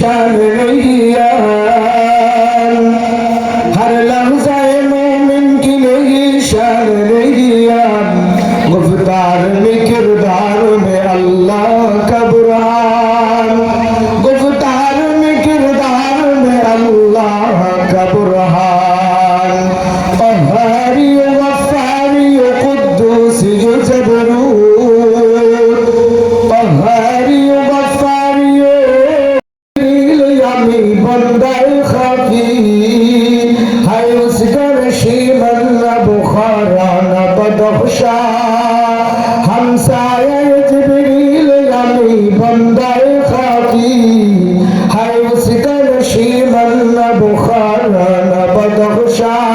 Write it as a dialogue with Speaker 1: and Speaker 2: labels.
Speaker 1: শান হর লফজায় মোমিন কি নেই শান গুফতার مؤخرا بدخشا همسایه جبریل یعنی بنده خاکی هر سکر شیمن بخارا بدخشا